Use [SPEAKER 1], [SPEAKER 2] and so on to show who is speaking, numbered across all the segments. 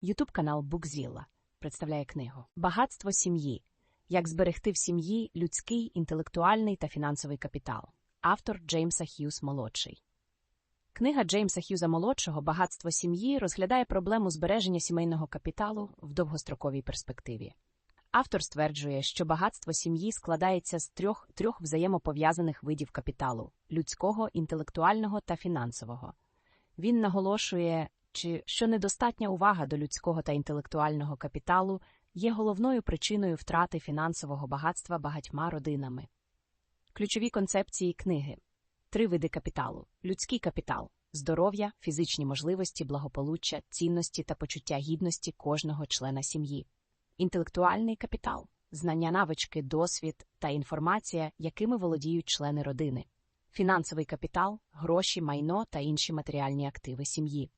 [SPEAKER 1] Ютуб канал Букзілла представляє книгу Багатство сім'ї. Як зберегти в сім'ї людський, інтелектуальний та фінансовий капітал. Автор Джеймса Х'юз молодший. Книга Джеймса Х'юза молодшого Багатство сім'ї розглядає проблему збереження сімейного капіталу в довгостроковій перспективі. Автор стверджує, що багатство сім'ї складається з трьох трьох взаємопов'язаних видів капіталу людського, інтелектуального та фінансового. Він наголошує, чи що недостатня увага до людського та інтелектуального капіталу є головною причиною втрати фінансового багатства багатьма родинами. Ключові концепції книги три види капіталу: людський капітал, здоров'я, фізичні можливості, благополуччя, цінності та почуття гідності кожного члена сім'ї, інтелектуальний капітал, знання навички, досвід та інформація, якими володіють члени родини, фінансовий капітал, гроші, майно та інші матеріальні активи сім'ї.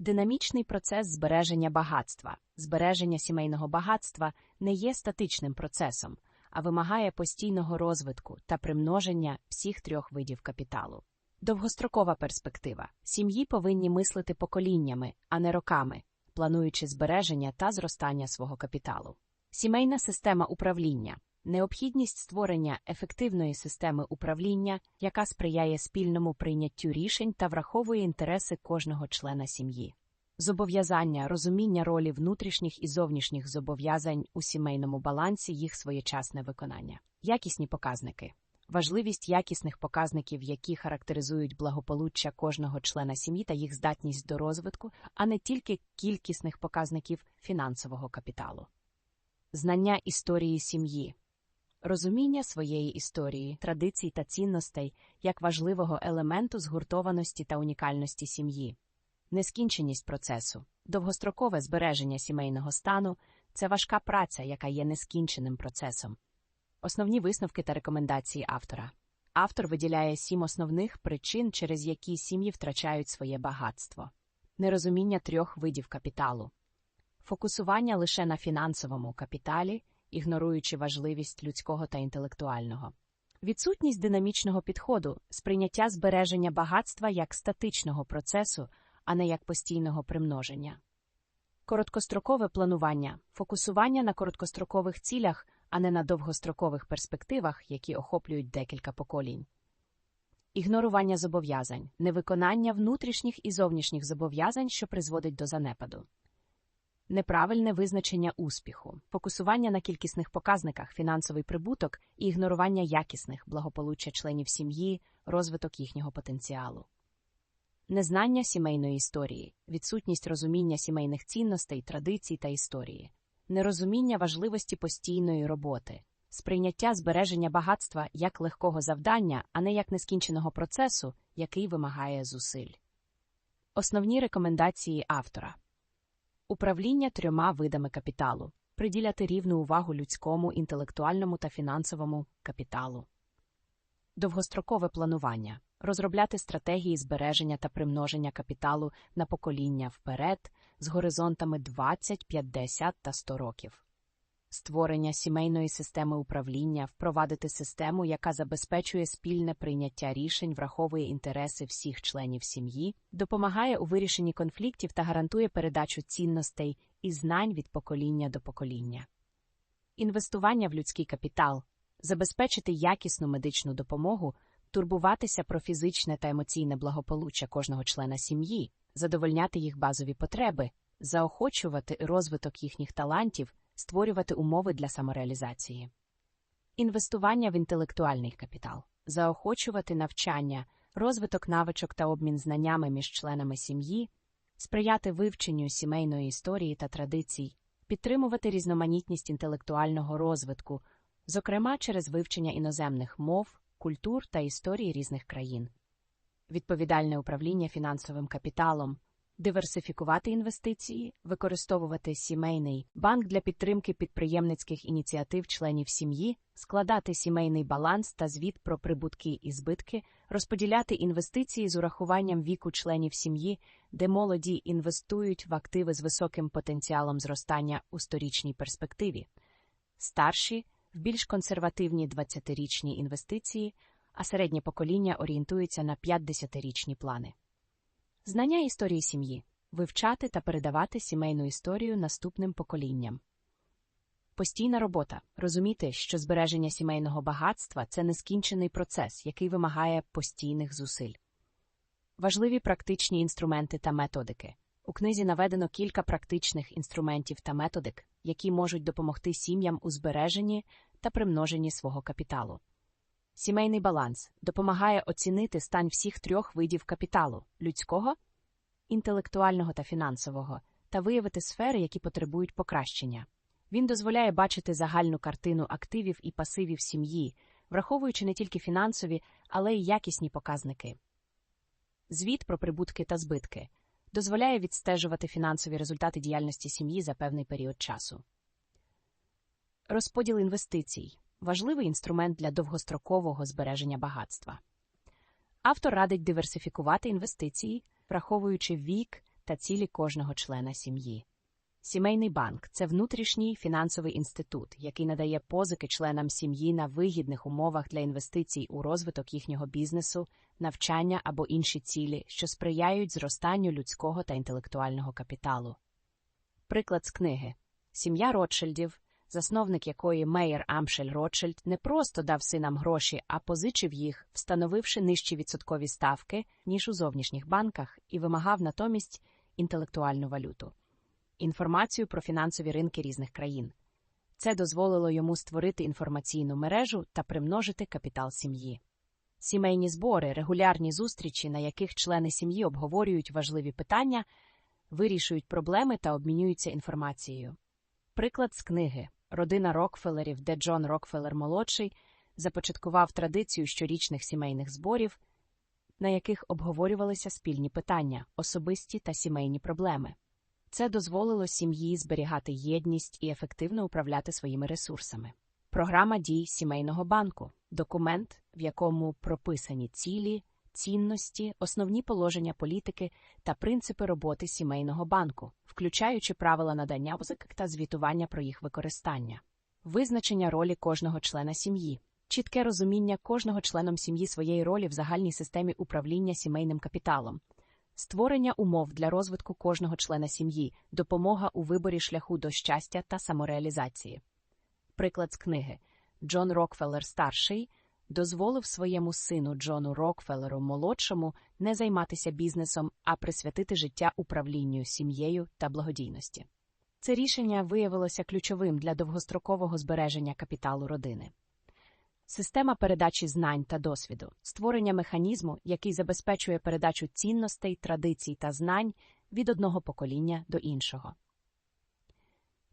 [SPEAKER 1] Динамічний процес збереження багатства, збереження сімейного багатства не є статичним процесом, а вимагає постійного розвитку та примноження всіх трьох видів капіталу. Довгострокова перспектива сім'ї повинні мислити поколіннями, а не роками, плануючи збереження та зростання свого капіталу. Сімейна система управління необхідність створення ефективної системи управління, яка сприяє спільному прийняттю рішень та враховує інтереси кожного члена сім'ї. Зобов'язання розуміння ролі внутрішніх і зовнішніх зобов'язань у сімейному балансі їх своєчасне виконання, якісні показники. Важливість якісних показників, які характеризують благополуччя кожного члена сім'ї та їх здатність до розвитку, а не тільки кількісних показників фінансового капіталу. Знання історії сім'ї, розуміння своєї історії, традицій та цінностей як важливого елементу згуртованості та унікальності сім'ї, нескінченість процесу, довгострокове збереження сімейного стану це важка праця, яка є нескінченим процесом. Основні висновки та рекомендації автора. Автор виділяє сім основних причин, через які сім'ї втрачають своє багатство, нерозуміння трьох видів капіталу, фокусування лише на фінансовому капіталі, ігноруючи важливість людського та інтелектуального, відсутність динамічного підходу, сприйняття збереження багатства як статичного процесу, а не як постійного примноження, короткострокове планування, фокусування на короткострокових цілях а не на довгострокових перспективах, які охоплюють декілька поколінь. Ігнорування зобов'язань, невиконання внутрішніх і зовнішніх зобов'язань, що призводить до занепаду, неправильне визначення успіху, фокусування на кількісних показниках, фінансовий прибуток і ігнорування якісних благополуччя членів сім'ї, розвиток їхнього потенціалу. Незнання сімейної історії, відсутність розуміння сімейних цінностей, традицій та історії, нерозуміння важливості постійної роботи, сприйняття збереження багатства як легкого завдання, а не як нескінченого процесу, який вимагає зусиль. Основні рекомендації автора управління трьома видами капіталу, приділяти рівну увагу людському, інтелектуальному та фінансовому капіталу, довгострокове планування. Розробляти стратегії збереження та примноження капіталу на покоління вперед з горизонтами 20, 50 та 100 років, створення сімейної системи управління, впровадити систему, яка забезпечує спільне прийняття рішень, враховує інтереси всіх членів сім'ї, допомагає у вирішенні конфліктів та гарантує передачу цінностей і знань від покоління до покоління, інвестування в людський капітал, забезпечити якісну медичну допомогу турбуватися про фізичне та емоційне благополуччя кожного члена сім'ї, задовольняти їх базові потреби, заохочувати розвиток їхніх талантів, створювати умови для самореалізації, інвестування в інтелектуальний капітал, заохочувати навчання, розвиток навичок та обмін знаннями між членами сім'ї, сприяти вивченню сімейної історії та традицій, підтримувати різноманітність інтелектуального розвитку, зокрема через вивчення іноземних мов культур та історії різних країн, відповідальне управління фінансовим капіталом, диверсифікувати інвестиції, використовувати сімейний банк для підтримки підприємницьких ініціатив членів сім'ї, складати сімейний баланс та звіт про прибутки і збитки, розподіляти інвестиції з урахуванням віку членів сім'ї, де молоді інвестують в активи з високим потенціалом зростання у сторічній перспективі, старші в більш консервативні 20-річні інвестиції, а середнє покоління орієнтується на 50-річні плани. Знання історії сім'ї, вивчати та передавати сімейну історію наступним поколінням. Постійна робота розуміти, що збереження сімейного багатства це нескінчений процес, який вимагає постійних зусиль. Важливі практичні інструменти та методики. У книзі наведено кілька практичних інструментів та методик, які можуть допомогти сім'ям у збереженні та примноженні свого капіталу. Сімейний баланс допомагає оцінити стан всіх трьох видів капіталу людського, інтелектуального та фінансового, та виявити сфери, які потребують покращення. Він дозволяє бачити загальну картину активів і пасивів сім'ї, враховуючи не тільки фінансові, але й якісні показники. Звіт про прибутки та збитки дозволяє відстежувати фінансові результати діяльності сім'ї за певний період часу. Розподіл інвестицій важливий інструмент для довгострокового збереження багатства. Автор радить диверсифікувати інвестиції, враховуючи вік та цілі кожного члена сім'ї. Сімейний банк це внутрішній фінансовий інститут, який надає позики членам сім'ї на вигідних умовах для інвестицій у розвиток їхнього бізнесу, навчання або інші цілі, що сприяють зростанню людського та інтелектуального капіталу. Приклад з книги Сім'я Ротшильдів, засновник якої Мейер Амшель Ротшильд не просто дав синам гроші, а позичив їх, встановивши нижчі відсоткові ставки, ніж у зовнішніх банках, і вимагав натомість інтелектуальну валюту інформацію про фінансові ринки різних країн. Це дозволило йому створити інформаційну мережу та примножити капітал сім'ї. Сімейні збори, регулярні зустрічі, на яких члени сім'ї обговорюють важливі питання, вирішують проблеми та обмінюються інформацією. Приклад з книги Родина Рокфелерів, де Джон Рокфелер молодший започаткував традицію щорічних сімейних зборів, на яких обговорювалися спільні питання, особисті та сімейні проблеми. Це дозволило сім'ї зберігати єдність і ефективно управляти своїми ресурсами. Програма дій сімейного банку документ, в якому прописані цілі, цінності, основні положення політики та принципи роботи сімейного банку, включаючи правила надання позик та звітування про їх використання, визначення ролі кожного члена сім'ї, чітке розуміння кожного членом сім'ї своєї ролі в загальній системі управління сімейним капіталом. Створення умов для розвитку кожного члена сім'ї, допомога у виборі шляху до щастя та самореалізації. Приклад з книги. Джон Рокфеллер старший дозволив своєму сину Джону Рокфеллеру молодшому не займатися бізнесом, а присвятити життя управлінню сім'єю та благодійності. Це рішення виявилося ключовим для довгострокового збереження капіталу родини. Система передачі знань та досвіду, створення механізму, який забезпечує передачу цінностей, традицій та знань від одного покоління до іншого.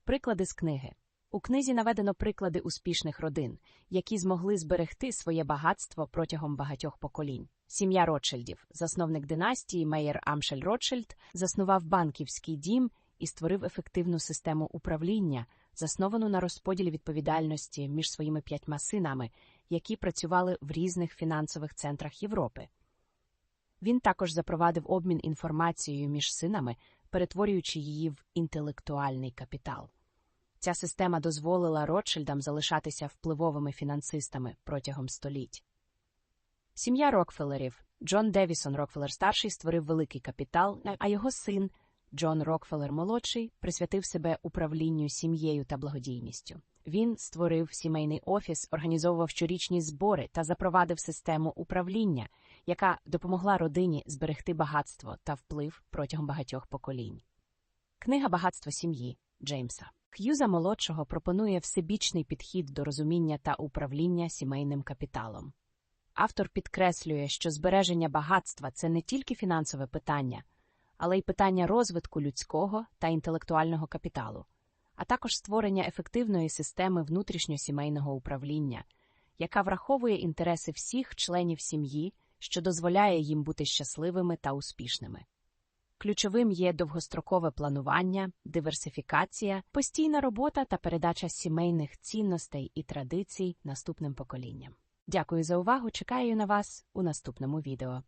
[SPEAKER 1] Приклади з книги. У книзі наведено приклади успішних родин, які змогли зберегти своє багатство протягом багатьох поколінь. Сім'я Ротшильдів, засновник династії Мейер Амшель Ротшильд, заснував банківський дім і створив ефективну систему управління засновану на розподілі відповідальності між своїми п'ятьма синами, які працювали в різних фінансових центрах Європи. Він також запровадив обмін інформацією між синами, перетворюючи її в інтелектуальний капітал. Ця система дозволила Ротшильдам залишатися впливовими фінансистами протягом століть. Сім'я Рокфеллерів Джон Девісон Рокфеллер старший створив великий капітал, а його син Джон Рокфеллер молодший присвятив себе управлінню сім'єю та благодійністю. Він створив сімейний офіс, організовував щорічні збори та запровадив систему управління, яка допомогла родині зберегти багатство та вплив протягом багатьох поколінь. Книга Багатство сім'ї Джеймса Х'юза молодшого пропонує всебічний підхід до розуміння та управління сімейним капіталом. Автор підкреслює, що збереження багатства це не тільки фінансове питання але й питання розвитку людського та інтелектуального капіталу, а також створення ефективної системи внутрішньосімейного управління, яка враховує інтереси всіх членів сім'ї, що дозволяє їм бути щасливими та успішними. Ключовим є довгострокове планування, диверсифікація, постійна робота та передача сімейних цінностей і традицій наступним поколінням. Дякую за увагу! Чекаю на вас у наступному відео.